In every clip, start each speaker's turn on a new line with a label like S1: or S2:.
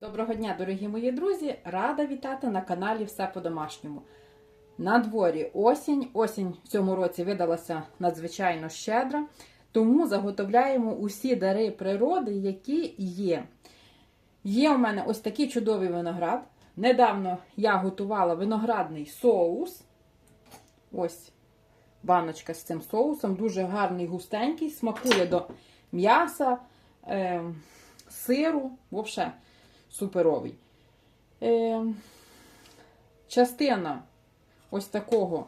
S1: Доброго дня, дорогі мої друзі! Рада вітати на каналі Все по-домашньому. На дворі осінь. Осінь в цьому році видалася надзвичайно щедра, тому заготовляємо усі дари природи, які є. Є у мене ось такий чудовий виноград. Недавно я готувала виноградний соус. Ось баночка з цим соусом. Дуже гарний, густенький, смакує до м'яса, е, сиру. Взагалі суперовий. Е, частина ось такого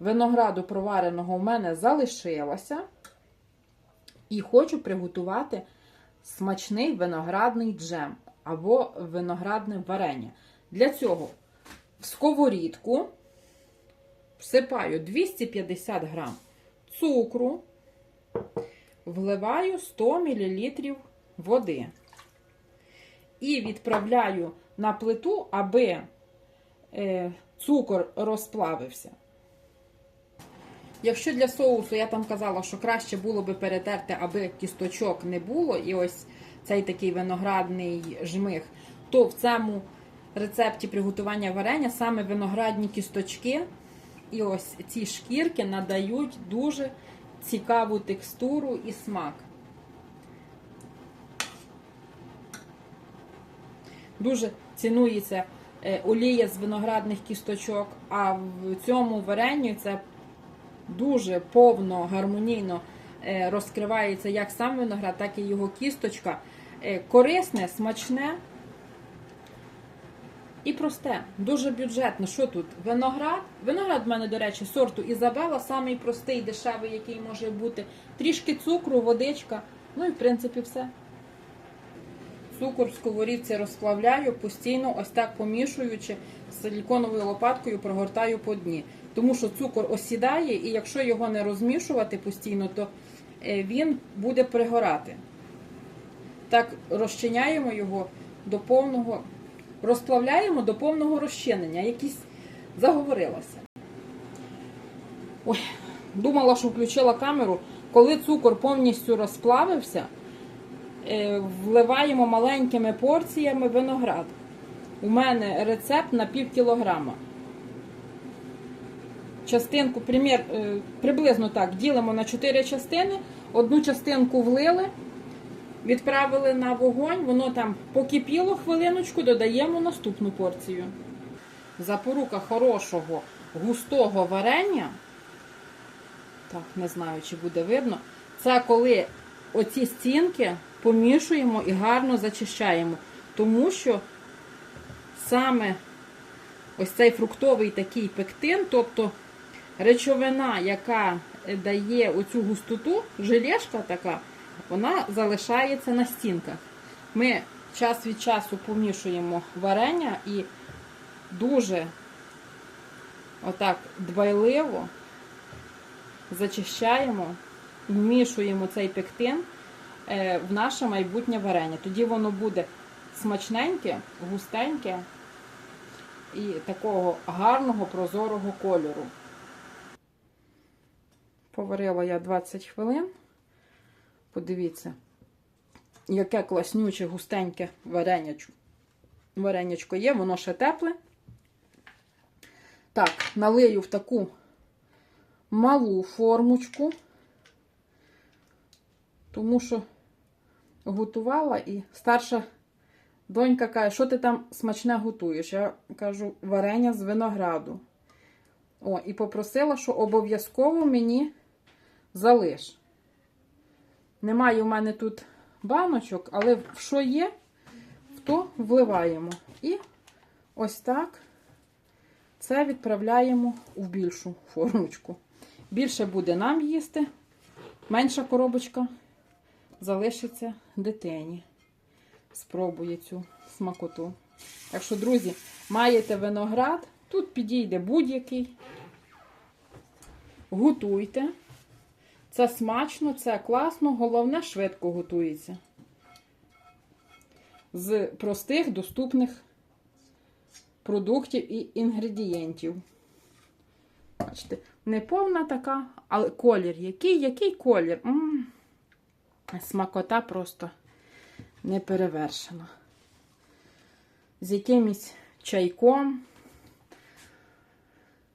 S1: винограду провареного в мене залишилася. І хочу приготувати смачний виноградний джем або виноградне варення. Для цього в сковорідку всипаю 250 грам цукру, вливаю 100 мл води і відправляю на плиту, аби е, цукор розплавився. Якщо для соусу я там казала, що краще було би перетерти, аби кісточок не було, і ось цей такий виноградний жмих, то в цьому рецепті приготування варення саме виноградні кісточки і ось ці шкірки надають дуже цікаву текстуру і смак. Дуже цінується е, олія з виноградних кісточок, а в цьому варенні це дуже повно, гармонійно е, розкривається як сам виноград, так і його кісточка. Е, Корисне, смачне і просте, дуже бюджетно. Що тут? Виноград. Виноград в мене, до речі, сорту Ізабела, самий простий, дешевий, який може бути. Трішки цукру, водичка. Ну і в принципі все. Цукор в сковорідці розплавляю, постійно ось так помішуючи силіконовою лопаткою прогортаю по дні. Тому що цукор осідає, і якщо його не розмішувати постійно, то е, він буде пригорати. Так, розчиняємо його до повного, розплавляємо до повного розчинення. Якісь заговорилася. Ой, думала, що включила камеру. Коли цукор повністю розплавився, вливаємо маленькими порціями виноград. У мене рецепт на пів кілограма. Частинку, примір, е, приблизно так, ділимо на 4 частини. Одну частинку влили, відправили на вогонь, воно там покипіло хвилиночку, додаємо наступну порцію. Запорука хорошого густого варення. Так, не знаю, чи буде видно. Це коли оці стінки помішуємо і гарно зачищаємо. Тому що саме ось цей фруктовий такий пектин, тобто речовина, яка дає оцю густоту, желешка така, вона залишається на стінках. Ми час від часу помішуємо варення і дуже отак дбайливо зачищаємо, вмішуємо цей пектин в наше майбутнє варення. Тоді воно буде смачненьке, густеньке і такого гарного прозорого кольору. Поварила я 20 хвилин. Подивіться, яке класнюче, густеньке варенячко. Варенячко є, воно ще тепле. Так, налию в таку малу формочку, тому що готувала і старша донька каже, що ти там смачне готуєш? Я кажу, варення з винограду. О, і попросила, що обов'язково мені залиш. Немає у мене тут баночок, але в що є, в то вливаємо. І ось так це відправляємо в більшу формочку. Більше буде нам їсти, менша коробочка залишиться дитині. Спробує цю смакоту. Так що, друзі, маєте виноград, тут підійде будь-який. Готуйте. Це смачно, це класно, головне, швидко готується. З простих, доступних продуктів і інгредієнтів. Бачите, не повна така, але колір. Який, який колір? М. Смакота просто не перевершена. з якимось чайком,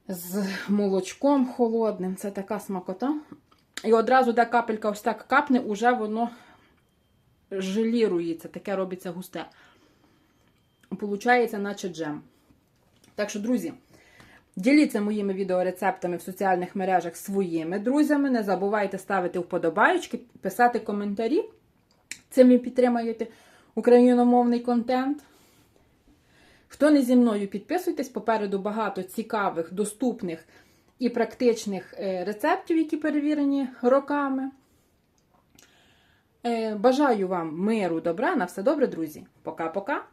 S1: з молочком холодним. Це така смакота. І одразу, де капелька ось так капне, уже воно желірується, таке робиться густе. Получається, наче джем. Так що, друзі, діліться моїми відеорецептами в соціальних мережах своїми друзями. Не забувайте ставити вподобайки, писати коментарі. Цим ви підтримаєте україномовний контент. Хто не зі мною, підписуйтесь. Попереду багато цікавих, доступних і практичних е, рецептів, які перевірені роками. Е, Бажаю вам миру, добра, на все добре, друзі. Пока-пока.